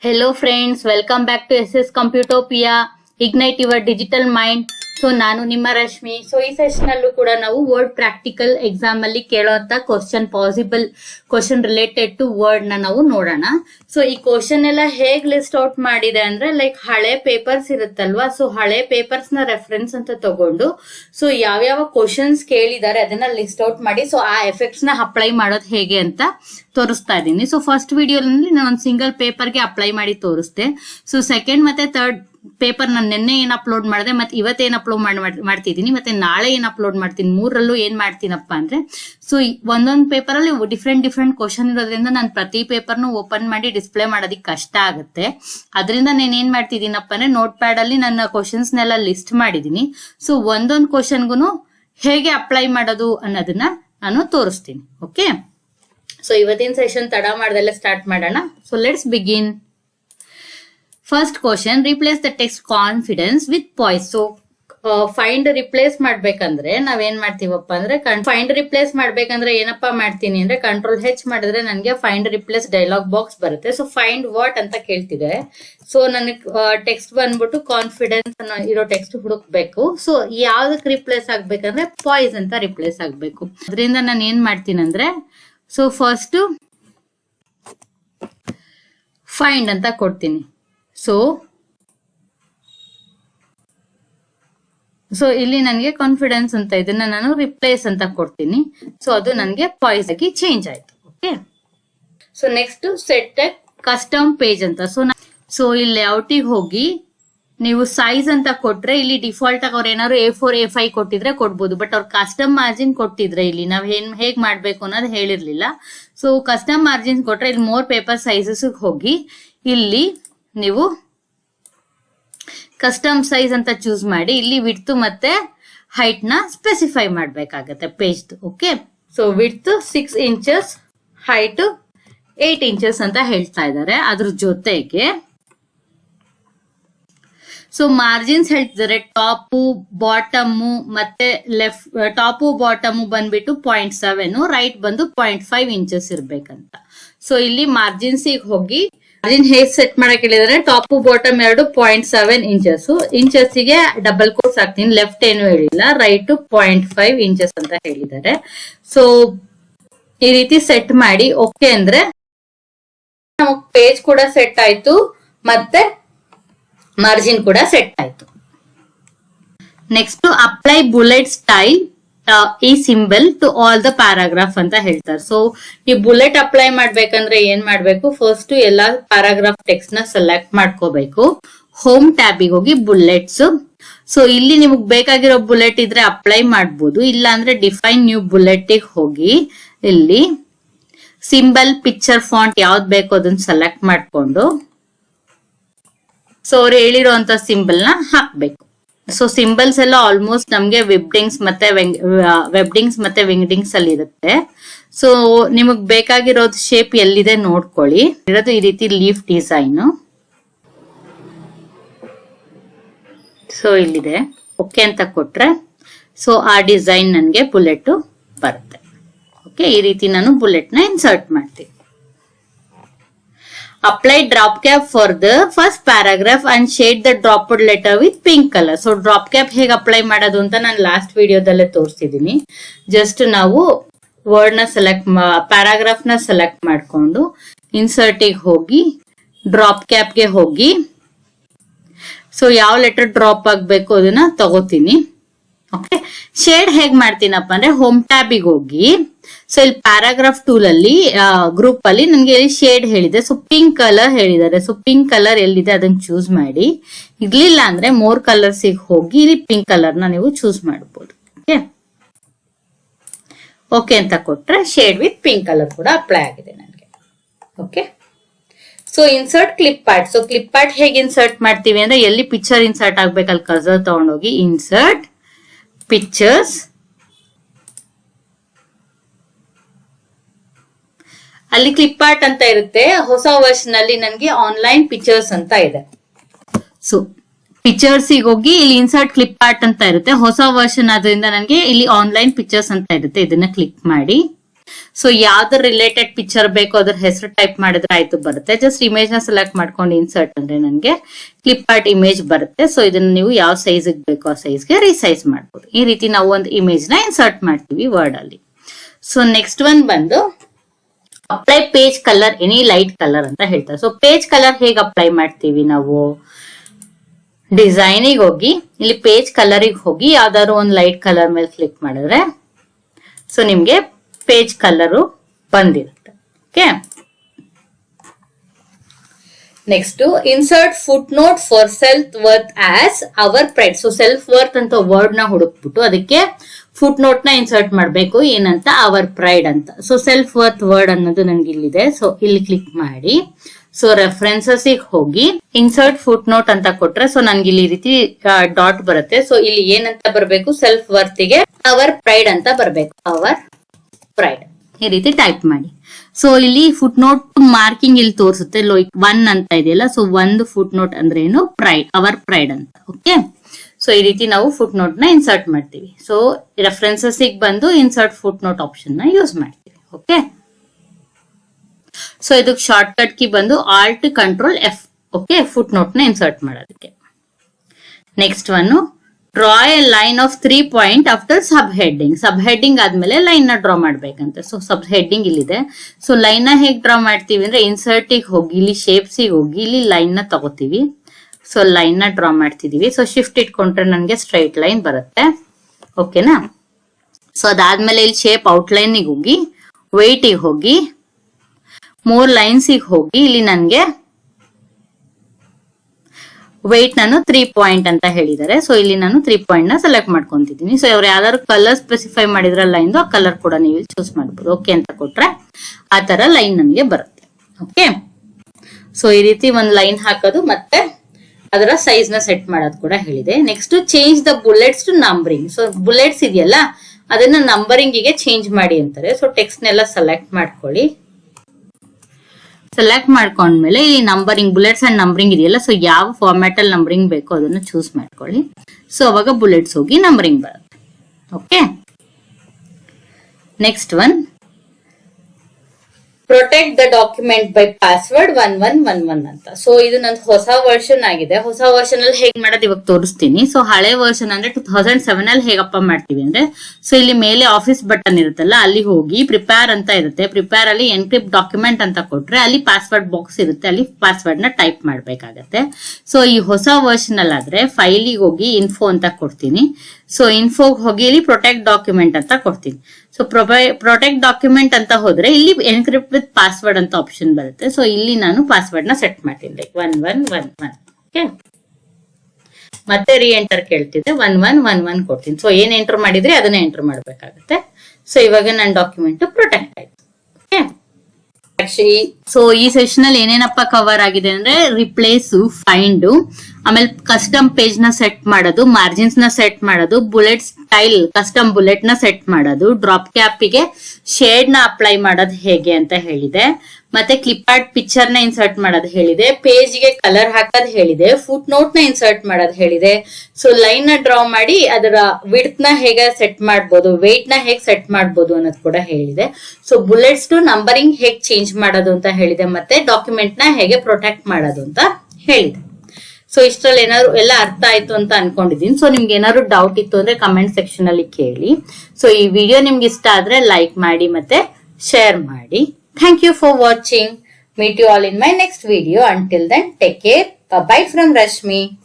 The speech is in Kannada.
Hello friends, welcome back to SS Computopia. Ignite your digital mind. So ನಾನು ನಿಮ್ಮ ರಶ್ಮಿ. ಸೊ ಈ ಸೆಷನ್ ಅಲ್ಲೂ ಕೂಡ ನಾವು ವರ್ಡ್ ಪ್ರಾಕ್ಟಿಕಲ್ ಎಕ್ಸಾಮ್ ಅಲ್ಲಿ ಕೇಳುವಂತ question possible question related to ವರ್ಡ್ನ ನಾವು ನೋಡೋಣ. ಸೊ ಈ ಕ್ವಶನ್ ಎಲ್ಲ ಹೇಗ್ ಲಿಸ್ಟ್ ಔಟ್ ಮಾಡಿದೆ ಅಂದ್ರೆ ಲೈಕ್ ಹಳೆ ಪೇಪರ್ಸ್ ಇರುತ್ತಲ್ವಾ? ಸೊ ಹಳೆ ಪೇಪರ್ಸ್ನ ರೆಫರೆನ್ಸ್ ಅಂತ ತಗೊಂಡು ಸೊ ಯಾವ್ಯಾವ ಕ್ವಶನ್ಸ್ ಕೇಳಿದ್ದಾರೆ ಅದನ್ನ ಲಿಸ್ಟ್ ಔಟ್ ಮಾಡಿ ಸೊ ಆ ಎಫೆಕ್ಟ್ಸ್ನ ಅಪ್ಲೈ ಮಾಡೋದು ಹೇಗೆ ಅಂತ ತೋರಿಸ್ತಾ ಇದ್ದೀನಿ. ಸೊ ಫಸ್ಟ್ ವಿಡಿಯೋನಲ್ಲಿ ನಾನು ಒಂದು ಸಿಂಗಲ್ ಪೇಪರ್ಗೆ ಅಪ್ಲೈ ಮಾಡಿ ತೋರಿಸ್ದೆ. ಸೊ ಸೆಕೆಂಡ್ ಮತ್ತೆ ಥರ್ಡ್ ಪೇಪರ್ ನಾನು ನಿನ್ನೆ ಏನ್ ಅಪ್ಲೋಡ್ ಮಾಡಿದೆ, ಮತ್ತೆ ಇವತ್ತೇನ್ ಅಪ್ಲೋಡ್ ಮಾಡಿ ಮಾಡ್ತಿದ್ದೀನಿ, ಮತ್ತೆ ನಾಳೆ ಏನ್ ಅಪ್ಲೋಡ್ ಮಾಡ್ತೀನಿ, ಮೂರರಲ್ಲೂ ಏನ್ ಮಾಡ್ತೀನಪ್ಪ ಅಂದ್ರೆ ಸೊ ಒಂದೊಂದ್ ಪೇಪರ್ ಅಲ್ಲಿ ಡಿಫ್ರೆಂಟ್ ಡಿಫ್ರೆಂಟ್ ಕ್ವಶನ್ ಇರೋದ್ರಿಂದ ನಾನು ಪ್ರತಿ ಪೇಪರ್ನು ಓಪನ್ ಮಾಡಿ ಡಿಸ್ಪ್ಲೇ ಮಾಡೋದಕ್ಕೆ ಕಷ್ಟ ಆಗುತ್ತೆ. ಅದರಿಂದ ನಾನು ಏನ್ ಮಾಡ್ತಿದ್ದೀನಪ್ಪ ಅಂದ್ರೆ ನೋಟ್ ಪ್ಯಾಡ್ ಅಲ್ಲಿ ನನ್ನ ಕ್ವಶನ್ಸ್ನೆಲ್ಲ ಲಿಸ್ಟ್ ಮಾಡಿದೀನಿ ಸೊ ಒಂದೊಂದ್ ಕ್ವಶನ್ಗೂ ಹೇಗೆ ಅಪ್ಲೈ ಮಾಡೋದು ಅನ್ನೋದನ್ನ ನಾನು ತೋರಿಸ್ತೀನಿ ಓಕೆ ಸೊ ಇವತ್ತಿನ ಸೆಷನ್ ತಡ ಮಾಡ್ದೆಲ್ಲ ಸ್ಟಾರ್ಟ್ ಮಾಡೋಣ. So let's begin first question replace the text confidence with poise so find replace ಮಾಡ್ಬೇಕಂದ್ರೆ ನಾವೇನ್ ಮಾಡ್ತೀವಪ್ಪ ಅಂದ್ರೆ ಫೈಂಡ್ ರಿಪ್ಲೇಸ್ ಮಾಡ್ಬೇಕಂದ್ರೆ ಏನಪ್ಪ ಮಾಡ್ತೀನಿ ಅಂದ್ರೆ ಕಂಟ್ರೋಲ್ ಹೆಚ್ ಮಾಡಿದ್ರೆ ನನಗೆ ಫೈಂಡ್ ರಿಪ್ಲೇಸ್ ಡೈಲಾಗ್ ಬಾಕ್ಸ್ ಬರುತ್ತೆ. ಸೊ ಫೈಂಡ್ ವಾಟ್ ಅಂತ ಕೇಳ್ತಿದೆ. ಸೊ ನನಗೆ ಟೆಕ್ಸ್ಟ್ ಬಂದ್ಬಿಟ್ಟು ಕಾನ್ಫಿಡೆನ್ಸ್ ಅನ್ನೋ ಇರೋ ಟೆಕ್ಸ್ಟ್ ಹುಡುಕ್ಬೇಕು. ಸೊ ಯಾವ್ದಕ್ ರಿಪ್ಲೇಸ್ ಆಗ್ಬೇಕಂದ್ರೆ ಪಾಯ್ಸ್ ಅಂತ ರಿಪ್ಲೇಸ್ ಆಗ್ಬೇಕು. ಅದರಿಂದ ನಾನು ಏನ್ ಮಾಡ್ತೀನಿ ಅಂದ್ರೆ ಸೊ ಫಸ್ಟ್ ಫೈಂಡ್ ಅಂತ ಕೊಡ್ತೀನಿ. ಸೊ ಸೊ ಇಲ್ಲಿ ನನಗೆ ಕಾನ್ಫಿಡೆನ್ಸ್ ಅಂತ ಇದನ್ನ ನಾನು ರಿಪ್ಲೇಸ್ ಅಂತ ಕೊಡ್ತೀನಿ. ಸೊ ಅದು ನನಗೆ ಪಾಯ್ಸ್ ಆಗಿ ಚೇಂಜ್ ಆಯ್ತು. Okay so next set custom page ಅಂತ. ಸೊ ಸೊ ಇಲ್ಲಿ ಔಟಿಗೆ ಹೋಗಿ ನೀವು ಸೈಜ್ ಅಂತ ಕೊಟ್ರೆ ಇಲ್ಲಿ ಡಿಫಾಲ್ಟ್ ಆಗಿ ಅವ್ರು ಏನಾದ್ರು ಎ ಫೋರ್ ಎ ಫೈವ್ ಕೊಟ್ಟಿದ್ರೆ ಕೊಡ್ಬೋದು. ಬಟ್ ಅವ್ರು ಕಸ್ಟಮ್ ಮಾರ್ಜಿನ್ ಕೊಟ್ಟಿದ್ರೆ ಇಲ್ಲಿ ನಾವ್ ಏನ್, ಹೇಗ್ ಮಾಡ್ಬೇಕು ಅನ್ನೋದು ಹೇಳಿರ್ಲಿಲ್ಲ. ಸೊ ಕಸ್ಟಮ್ ಮಾರ್ಜಿನ್ ಕೊಟ್ರೆ ಇಲ್ಲಿ ಮೋರ್ ಪೇಪರ್ ಸೈಜಸ್ ಹೋಗಿ ಇಲ್ಲಿ ನೀವು ಕಸ್ಟಮ್ ಸೈಜ್ ಅಂತ ಚೂಸ್ ಮಾಡಿ ಇಲ್ಲಿ ವಿಡ್ತು ಮತ್ತೆ ಹೈಟ್ನ ಸ್ಪೆಸಿಫೈ ಮಾಡ್ಬೇಕಾಗತ್ತೆ page okay so width six inches height eight inches ಅಂತ ಹೇಳ್ತಾ ಇದ್ದಾರೆ. ಅದ್ರ ಜೊತೆಗೆ ಸೊ ಮಾರ್ಜಿನ್ಸ್ ಹೇಳ್ತಿದ್ದಾರೆ. ಟಾಪು ಬಾಟಮು ಮತ್ತೆ ಲೆಫ್ಟ್ ಟಾಪು ಬಾಟಮ್ ಬಂದ್ಬಿಟ್ಟು ಪಾಯಿಂಟ್ ಸೆವೆನ್ ರೈಟ್ ಬಂದು ಪಾಯಿಂಟ್ ಫೈವ್ ಇಂಚಸ್ ಇರ್ಬೇಕಂತ. ಸೊ ಇಲ್ಲಿ ಮಾರ್ಜಿನ್ಸಿಗೆ ಹೋಗಿ ಮಾರ್ಜಿನ್ ಹೇಗ್ ಸೆಟ್ ಮಾಡಕ್ ಹೇಳಿದ್ರೆ ಟಾಪ್ ಬಾಟಮ್ ಎರಡು ಪಾಯಿಂಟ್ ಸೆವೆನ್ ಇಂಚಸ್ ಇಂಚಸ್ಗೆ ಡಬಲ್ ಕೋರ್ಸ್ ಹಾಕ್ತೀನಿ. ಲೆಫ್ಟ್ ಏನು ಹೇಳಿಲ್ಲ. ರೈಟ್ ಪಾಯಿಂಟ್ ಫೈವ್ ಇಂಚಸ್ ಅಂತ ಹೇಳಿದ್ದಾರೆ. ಸೊ ಈ ರೀತಿ ಸೆಟ್ ಮಾಡಿ ಓಕೆ ಅಂದ್ರೆ ಪೇಜ್ ಕೂಡ ಸೆಟ್ ಆಯ್ತು, ಮತ್ತೆ ಮಾರ್ಜಿನ್ ಕೂಡ ಸೆಟ್ ಆಯ್ತು. ನೆಕ್ಸ್ಟ್ ಅಪ್ಲೈ ಬುಲೆಟ್ ಸ್ಟೈಲ್ ಈ symbol to all the paragraph ಅಂತ ಹೇಳ್ತಾರೆ. ಸೊ ಈ ಬುಲೆಟ್ ಅಪ್ಲೈ ಮಾಡ್ಬೇಕಂದ್ರೆ ಏನ್ ಮಾಡ್ಬೇಕು? ಫಸ್ಟ್ ಎಲ್ಲಾ ಪ್ಯಾರಾಗ್ರಾಫ್ ಟೆಕ್ಸ್ಟ್ನ ಸೆಲೆಕ್ಟ್ ಮಾಡ್ಕೋಬೇಕು. ಹೋಮ್ ಟ್ಯಾಬಿಗೆ ಹೋಗಿ ಬುಲೆಟ್ಸ್ ಸೊ ಇಲ್ಲಿ ನಿಮಗ್ ಬೇಕಾಗಿರೋ ಬುಲೆಟ್ ಇದ್ರೆ ಅಪ್ಲೈ ಮಾಡ್ಬೋದು. ಇಲ್ಲ ಅಂದ್ರೆ ಡಿಫೈನ್ ನ್ಯೂ ಬುಲೆಟ್ ಹೋಗಿ ಇಲ್ಲಿ ಸಿಂಬಲ್ ಪಿಕ್ಚರ್ ಫಾಂಟ್ ಯಾವ್ದು ಬೇಕು ಅದನ್ನ ಸೆಲೆಕ್ಟ್ ಮಾಡ್ಕೊಂಡು. ಸೊ ಅವ್ರು ಹೇಳಿರುವಂತ ಸಿಂಬಲ್ನ ಹಾಕ್ಬೇಕು. ಸೊ ಸಿಂಬಲ್ಸ್ ಎಲ್ಲ ಆಲ್ಮೋಸ್ಟ್ ನಮ್ಗೆ ವೆಬ್ಡಿಂಗ್ಸ್ ಮತ್ತೆ ವೆಬ್ಡಿಂಗ್ಸ್ ಮತ್ತೆ ವಿಂಗ್ಡಿಂಗ್ಸ್ ಅಲ್ಲಿ ಇರುತ್ತೆ. ಸೊ ನಿಮಗ್ ಬೇಕಾಗಿರೋದು ಶೇಪ್ ಎಲ್ಲಿದೆ ನೋಡ್ಕೊಳ್ಳಿ. ಇರೋದು ಈ ರೀತಿ ಲೀಫ್ ಡಿಸೈನ್ ಸೊ ಇಲ್ಲಿದೆ. ಓಕೆ ಅಂತ ಕೊಟ್ರೆ ಸೊ ಆ ಡಿಸೈನ್ ನನಗೆ ಬುಲೆಟ್ ಬರುತ್ತೆ. ಓಕೆ ಈ ರೀತಿ ನಾನು ಬುಲೆಟ್ನ ಇನ್ಸರ್ಟ್ ಮಾಡ್ತೀನಿ. Apply drop cap for the first paragraph and shade the dropped letter with pink colour so drop cap ಹೇಗೆ ಅಪ್ಲೈ ಮಾಡೋದು ಅಂತ ನಾನು ಲಾಸ್ಟ್ ವಿಡಿಯೋದಲ್ಲೇ ತೋರಿಸಿದೀನಿ. ಜಸ್ಟ್ ನಾವು ವರ್ಡ್ನ ಸೆಲೆಕ್ಟ್ ಪ್ಯಾರಾಗ್ರಾಫ್ನ ಸೆಲೆಕ್ಟ್ ಮಾಡ್ಕೊಂಡು ಇನ್ಸರ್ಟಿಗೆ ಹೋಗಿ ಡ್ರಾಪ್ ಕ್ಯಾಪ್ಗೆ ಹೋಗಿ ಸೊ ಯಾವ ಲೆಟರ್ ಡ್ರಾಪ್ ಆಗ್ಬೇಕು ಅದನ್ನ ತಗೋತೀನಿ. ಓಕೆ ಶೇಡ್ ಹೇಗ್ ಮಾಡ್ತೀನಪ್ಪ ಅಂದ್ರೆ ಹೋಮ್ ಟ್ಯಾಬಿಗೆ ಹೋಗಿ ಸೊ ಇಲ್ಲಿ ಪ್ಯಾರಾಗ್ರಾಫ್ ಟೂಲ್ ಅಲ್ಲಿ ಗ್ರೂಪ್ ಅಲ್ಲಿ ನನಗೆ ಶೇಡ್ ಹೇಳಿದೆ. ಸೊ ಪಿಂಕ್ ಕಲರ್ ಹೇಳಿದ್ದಾರೆ. ಸೊ ಪಿಂಕ್ ಕಲರ್ ಎಲ್ಲಿದೆ ಅದನ್ನ ಚೂಸ್ ಮಾಡಿ. ಇರ್ಲಿಲ್ಲ ಅಂದ್ರೆ ಮೋರ್ ಕಲರ್ಸ್ ಹೋಗಿ ಇಲ್ಲಿ ಪಿಂಕ್ ಕಲರ್ನ ನೀವು ಚೂಸ್ ಮಾಡಬಹುದು ಓಕೆ ಓಕೆ ಅಂತ ಕೊಟ್ರೆ ಶೇಡ್ ವಿತ್ ಪಿಂಕ್ ಕಲರ್ ಕೂಡ ಅಪ್ಲೈ ಆಗಿದೆ ನನಗೆ. Okay so insert clip part so clip part ಹೇಗೆ ಇನ್ಸರ್ಟ್ ಮಾಡ್ತೀವಿ ಅಂದ್ರೆ ಎಲ್ಲಿ ಪಿಕ್ಚರ್ ಇನ್ಸರ್ಟ್ ಆಗ್ಬೇಕಲ್ಲಿ ಕಸರ್ ತಗೊಂಡೋಗಿ ಇನ್ಸರ್ಟ್ ಪಿಕ್ಚರ್ಸ್ ಅಲ್ಲಿ ಕ್ಲಿಪ್ ಆರ್ಟ್ ಅಂತ ಇರುತ್ತೆ. ಹೊಸ ವರ್ಷನ್ ಅಲ್ಲಿ ನನಗೆ ಆನ್ಲೈನ್ ಪಿಕ್ಚರ್ಸ್ ಅಂತ ಇದೆ. ಸೊ ಪಿಕ್ಚರ್ಸ್ ಹೋಗಿ ಇಲ್ಲಿ ಇನ್ಸರ್ಟ್ ಕ್ಲಿಪ್ ಆರ್ಟ್ ಅಂತ ಇರುತ್ತೆ. ಹೊಸ ವರ್ಷನ್ ಆದ್ರಿಂದ ನನಗೆ ಇಲ್ಲಿ ಆನ್ಲೈನ್ ಪಿಕ್ಚರ್ಸ್ ಅಂತ ಇರುತ್ತೆ. ಇದನ್ನ ಕ್ಲಿಕ್ ಮಾಡಿ. ಸೊ ಯಾವ್ದು ರಿಲೇಟೆಡ್ ಪಿಕ್ಚರ್ ಬೇಕೋ ಅದ್ರ ಹೆಸರು ಟೈಪ್ ಮಾಡಿದ್ರೆ ಆಯ್ತು ಬರುತ್ತೆ. ಜಸ್ಟ್ ಇಮೇಜ್ನ ಸೆಲೆಕ್ಟ್ ಮಾಡ್ಕೊಂಡು ಇನ್ಸರ್ಟ್ ಅಂದ್ರೆ ನನಗೆ ಕ್ಲಿಪ್ ಆರ್ಟ್ ಇಮೇಜ್ ಬರುತ್ತೆ. ಸೊ ಇದನ್ನ ನೀವು ಯಾವ ಸೈಜ್ ಬೇಕೋ ಆ ಸೈಜ್ಗೆ ರಿಸೈಜ್ ಮಾಡ್ಬೋದು. ಈ ರೀತಿ ನಾವು ಒಂದು ಇಮೇಜ್ನ ಇನ್ಸರ್ಟ್ ಮಾಡ್ತೀವಿ ವರ್ಡ್ ಅಲ್ಲಿ. ಸೊ ನೆಕ್ಸ್ಟ್ ಒನ್ ಬಂದು apply page colour any light colour ಅಂತ ಹೇಳ್ತಾರೆ. ಸೊ ಪೇಜ್ ಕಲರ್ ಹೇಗೆ ಅಪ್ಲೈ ಮಾಡ್ತೀವಿ ನಾವು? ಡಿಸೈನಿಗೆ ಹೋಗಿ, ಇಲ್ಲಿ ಪೇಜ್ ಕಲರಿಗೆ ಹೋಗಿ ಯಾವ್ದಾದ್ರು ಒಂದು ಲೈಟ್ ಕಲರ್ ಮೇಲೆ ಕ್ಲಿಕ್ ಮಾಡಿದ್ರೆ ಸೊ ನಿಮ್ಗೆ ಪೇಜ್ ಕಲರು ಬಂದಿರುತ್ತೆ. Okay? Next insert footnote for self worth as our pride so self worth ಅಂತ ವರ್ಡ್ನ ಹುಡುಕ್ಬಿಟ್ಟು ಅದಕ್ಕೆ ಫುಟ್ ನೋಟ್ನ ಇನ್ಸರ್ಟ್ ಮಾಡಬೇಕು. ಏನಂತ? ಅವರ್ ಪ್ರೈಡ್ ಅಂತ. ಸೊ ಸೆಲ್ಫ್ ವರ್ತ್ ವರ್ಡ್ ಅನ್ನೋದು ನನ್ಗೆ ಇಲ್ಲಿದೆ. ಸೊ ಇಲ್ಲಿ ಕ್ಲಿಕ್ ಮಾಡಿ. ಸೊ ರೆಫರೆನ್ಸಸ್ ಹೋಗಿ ಇನ್ಸರ್ಟ್ ಫುಟ್ ನೋಟ್ ಅಂತ ಕೊಟ್ರೆ ಸೊ ನನ್ಗೆ ಇಲ್ಲಿ ರೀತಿ ಡಾಟ್ ಬರುತ್ತೆ. ಸೊ ಇಲ್ಲಿ ಏನಂತ ಬರಬೇಕು? ಸೆಲ್ಫ್ ವರ್ತಿಗೆ ಅವರ್ ಪ್ರೈಡ್ ಅಂತ ಬರಬೇಕು. ಅವರ್ ಪ್ರೈಡ್ ಈ ರೀತಿ ಟೈಪ್ ಮಾಡಿ. ಸೊ ಇಲ್ಲಿ ಫುಟ್ ನೋಟ್ ಮಾರ್ಕಿಂಗ್ ಇಲ್ಲಿ ತೋರಿಸುತ್ತೆ. ಲೈಕ್ ಒನ್ ಅಂತ ಇದೆಯಲ್ಲ ಸೊ ಒಂದು ಫುಟ್ ನೋಟ್ ಅಂದ್ರೆ ಏನು? ಪ್ರೈಡ್ ಅವರ್ ಪ್ರೈಡ್ ಅಂತ. ಓಕೆ ಸೊ ಈ ರೀತಿ ನಾವು ಫುಟ್ ನೋಟ್ನ ಇನ್ಸರ್ಟ್ ಮಾಡ್ತೀವಿ. ಸೊ ರೆಫರೆನ್ಸಸ್ ಬಂದು ಇನ್ಸರ್ಟ್ ಫುಟ್ ನೋಟ್ ಆಪ್ಷನ್ನ ಯೂಸ್ ಮಾಡ್ತೀವಿ. ಓಕೆ ಸೊ ಇದಕ್ಕೆ ಶಾರ್ಟ್ ಕಟ್ ಕಿ ಬಂದು ಆಲ್ಟ್ ಕಂಟ್ರೋಲ್ ಎಫ್ ಓಕೆ ಫುಟ್ ನೋಟ್ನ ಇನ್ಸರ್ಟ್ ಮಾಡೋದಕ್ಕೆ. Next one draw a line of three point after subheading subheading ಆದ್ಮೇಲೆ ಲೈನ್ನ ಡ್ರಾ ಮಾಡ್ಬೇಕಂತೆ. ಸೊ ಸಬ್ ಹೆಡ್ಡಿಂಗ್ ಇಲ್ಲಿದೆ. ಸೊ ಲೈನ್ನ ಹೇಗ್ ಡ್ರಾ ಮಾಡ್ತೀವಿ ಅಂದ್ರೆ ಇನ್ಸರ್ಟ್ ಹೋಗಿ, ಇಲ್ಲಿ ಶೇಪ್ಸ್ ಹೋಗಿ, ಇಲ್ಲಿ ಲೈನ್ನ ತಗೋತೀವಿ. ಸೊ ಲೈನ್ನ ಡ್ರಾ ಮಾಡ್ತಿದೀವಿ. ಸೊ ಶಿಫ್ಟ್ ಇಟ್ಕೊಂಡ್ರೆ ನನಗೆ ಸ್ಟ್ರೈಟ್ ಲೈನ್ ಬರುತ್ತೆ. ಓಕೆನಾ ಸೊ ಅದಾದ್ಮೇಲೆ ಇಲ್ಲಿ ಶೇಪ್ಗೆ ಹೋಗಿ ಗೆ ಹೋಗಿ, ಮೂರ್ ಲೈನ್ಸ್ ಹೋಗಿ, ಇಲ್ಲಿ ನನ್ಗೆ ವೆಯ್ಟ್ ನಾನು ತ್ರೀ ಪಾಯಿಂಟ್ ಅಂತ ಹೇಳಿದ್ದಾರೆ. ಸೊ ಇಲ್ಲಿ ನಾನು ತ್ರೀ ಪಾಯಿಂಟ್ನ ಸೆಲೆಕ್ಟ್ ಮಾಡ್ಕೊಂತಿದ್ದೀನಿ. ಸೊ ಅವ್ರು ಯಾವ್ದಾದ್ರು ಕಲರ್ ಸ್ಪೆಸಿಫೈ ಮಾಡಿದ್ರಲ್ಲ ಇಂದು ಆ ಕಲರ್ ಕೂಡ ನೀವು ಚೂಸ್ ಮಾಡ್ಬೋದು. ಓಕೆ ಅಂತ ಕೊಟ್ರೆ ಆ ತರ ಲೈನ್ ನನಗೆ ಬರುತ್ತೆ. ಓಕೆ ಸೊ ಈ ರೀತಿ ಒಂದು ಲೈನ್ ಹಾಕೋದು ಮತ್ತೆ ಅದರ ಸೈಜ್ನ ಸೆಟ್ ಮಾಡೋದು ಕೂಡ ಹೇಳಿದೆ. Next change the bullets to numbering so bullets ಇದೆಯಲ್ಲ, ಅದನ್ನ ನಂಬರಿಂಗ್ಗೆ ಚೇಂಜ್ ಮಾಡಿ ಅಂತಾರೆ. ಸೊ ಟೆಕ್ಸ್ಟ್ ನೆಲ್ಲ ಸೆಲೆಕ್ಟ್ ಮಾಡ್ಕೊಳ್ಳಿ. ಸೆಲೆಕ್ಟ್ ಮಾಡ್ಕೊಂಡ್ಮೇಲೆ ಈ ನಂಬರಿಂಗ್ ಬುಲೆಟ್ಸ್ ಅಂಡ್ ನಂಬರಿಂಗ್ ಇದೆಯಲ್ಲ ಸೊ ಯಾವ ಫಾರ್ಮ್ಯಾಟ್ ಅಲ್ಲಿ ನಂಬರಿಂಗ್ ಬೇಕೋ ಅದನ್ನ ಚೂಸ್ ಮಾಡ್ಕೊಳ್ಳಿ. ಸೊ ಅವಾಗ ಬುಲೆಟ್ಸ್ ಹೋಗಿ ನಂಬರಿಂಗ್ ಬರುತ್ತೆ. Okay next one protect the document by password one one one one ಅಂತ. ಸೊ ಇದು ನಂದು ಹೊಸ ವರ್ಷನ್ ಆಗಿದೆ. ಹೊಸ ವರ್ಷನ್ ಅಲ್ಲಿ ಹೇಗ್ ಮಾಡೋದು ಇವಾಗ ತೋರಿಸ್ತೀನಿ. ಸೊ ಹಳೆ ವರ್ಷನ್ ಅಂದ್ರೆ ಟೂ ತೌಸಂಡ್ ಸೆವೆನ್ ಅಲ್ಲಿ ಹೇಗಪ್ಪ ಮಾಡ್ತೀವಿ ಅಂದ್ರೆ ಸೊ ಇಲ್ಲಿ ಮೇಲೆ ಆಫೀಸ್ ಬಟನ್ ಇರುತ್ತಲ್ಲ, ಅಲ್ಲಿ ಹೋಗಿ ಪ್ರಿಪೇರ್ ಅಂತ ಇರುತ್ತೆ. ಪ್ರಿಪೇರ್ ಅಲ್ಲಿ ಎನ್ಕ್ರಿಪ್ಟ್ ಡಾಕ್ಯುಮೆಂಟ್ ಅಂತ ಕೊಟ್ರೆ, ಅಲ್ಲಿ ಪಾಸ್ವರ್ಡ್ ಬಾಕ್ಸ್ ಇರುತ್ತೆ. ಅಲ್ಲಿ ಪಾಸ್ವರ್ಡ್ನ ಟೈಪ್ ಮಾಡ್ಬೇಕಾಗತ್ತೆ. ಸೊ ಈ ಹೊಸ ವರ್ಷನ್ ಅಲ್ಲಿ ಆದ್ರೆ ಫೈಲಿಗೆ ಹೋಗಿ ಇನ್ಫೋ ಅಂತ ಕೊಡ್ತೀನಿ. ಸೊ ಇನ್ಫೋ ಹೋಗಿ ಇಲ್ಲಿ ಪ್ರೊಟೆಕ್ಟ್ ಡಾಕ್ಯುಮೆಂಟ್ ಅಂತ ಕೊಡ್ತೀನಿ. ಸೊ ಪ್ರೊಟೆಕ್ಟ್ ಡಾಕ್ಯುಮೆಂಟ್ ಅಂತ ಹೋದ್ರೆ, ಇಲ್ಲಿ ಎನ್ಕ್ರಿಪ್ಟ್ ವಿತ್ ಪಾಸ್ವರ್ಡ್ ಅಂತ ಆಪ್ಷನ್ ಬರುತ್ತೆ. ಸೊ ಇಲ್ಲಿ ನಾನು ಪಾಸ್ವರ್ಡ್ನ ಸೆಟ್ ಮಾಡ್ತೀನಿ. Like one one one one okay ಮತ್ತೆ ರೀ ಎಂಟರ್ ಕೇಳ್ತಿದ್ದೆ. ಒನ್ ಒನ್ ಒನ್ ಒನ್ ಕೊಡ್ತೀನಿ. ಸೊ ಏನ್ ಎಂಟರ್ ಮಾಡಿದ್ರೆ, ಅದನ್ನ ಎಂಟರ್ ಮಾಡ್ಬೇಕಾಗುತ್ತೆ. ಸೊ ಇವಾಗ ನನ್ನ ಡಾಕ್ಯುಮೆಂಟ್ ಪ್ರೊಟೆಕ್ಟ್ ಆಯ್ತು. ಆಕ್ಚುಲಿ ಸೊ ಈ ಸೆಷನ್ ಅಲ್ಲಿ ಏನೇನಪ್ಪ ಕವರ್ ಆಗಿದೆ ಅಂದ್ರೆ ರಿಪ್ಲೇಸ್ ಫೈಂಡ್ ಆಮೇಲೆ ಕಸ್ಟಮ್ ಪೇಜ್ನ ಸೆಟ್ ಮಾಡೋದು ಮಾರ್ಜಿನ್ಸ್ನ ಸೆಟ್ ಮಾಡೋದು ಬುಲೆಟ್ ಸ್ಟೈಲ್ ಕಸ್ಟಮ್ ಬುಲೆಟ್ನ ಸೆಟ್ ಮಾಡೋದು ಡ್ರಾಪ್ ಕ್ಯಾಪ್ಗೆ ಶೇಡ್ನ ಅಪ್ಲೈ ಮಾಡೋದು ಹೇಗೆ ಅಂತ ಹೇಳಿದೆ. ಮತ್ತೆ ಕ್ಲಿಪ್ ಆರ್ಟ್ ಪಿಕ್ಚರ್ನ ಇನ್ಸರ್ಟ್ ಮಾಡೋದು ಹೇಳಿದೆ ಪೇಜ್ಗೆ ಕಲರ್ ಹಾಕೋದ್ ಹೇಳಿದೆ ಫುಟ್ ನೋಟ್ನ ಇನ್ಸರ್ಟ್ ಮಾಡೋದ್ ಹೇಳಿದೆ. ಸೊ ಲೈನ್ನ ಡ್ರಾ ಮಾಡಿ ಅದರ ವಿಡ್ತ್ನ ಹೇಗೆ ಸೆಟ್ ಮಾಡ್ಬೋದು ವೆಯ್ಟ್ನ ಹೇಗೆ ಸೆಟ್ ಮಾಡ್ಬೋದು ಅನ್ನೋದು ಕೂಡ ಹೇಳಿದೆ. ಸೊ ಬುಲೆಟ್ಸ್ ಟು ನಂಬರಿಂಗ್ ಹೇಗೆ ಚೇಂಜ್ ಮಾಡೋದು ಅಂತ ಹೇಳಿದೆ, ಮತ್ತೆ ಡಾಕ್ಯುಮೆಂಟ್ನ ಹೇಗೆ ಪ್ರೊಟೆಕ್ಟ್ ಮಾಡೋದು ಅಂತ ಹೇಳಿದೆ. ಸೊ ಇಷ್ಟರಲ್ಲಿ ಏನಾದ್ರು ಎಲ್ಲ ಅರ್ಥ ಆಯ್ತು ಅಂತ ಅನ್ಕೊಂಡಿದೀನಿ. ಸೊ ನಿಮ್ಗೆ ಏನಾದ್ರು ಡೌಟ್ ಇತ್ತು ಅಂದ್ರೆ ಕಮೆಂಟ್ ಸೆಕ್ಷನ್ ಅಲ್ಲಿ ಕೇಳಿ. ಸೊ ಈ ವಿಡಿಯೋ ನಿಮ್ಗೆ ಇಷ್ಟ ಆದ್ರೆ ಲೈಕ್ ಮಾಡಿ ಮತ್ತೆ ಶೇರ್ ಮಾಡಿ. Thank you for watching. Meet you all in my next video. Until then, take care. Bye-bye from Rashmi.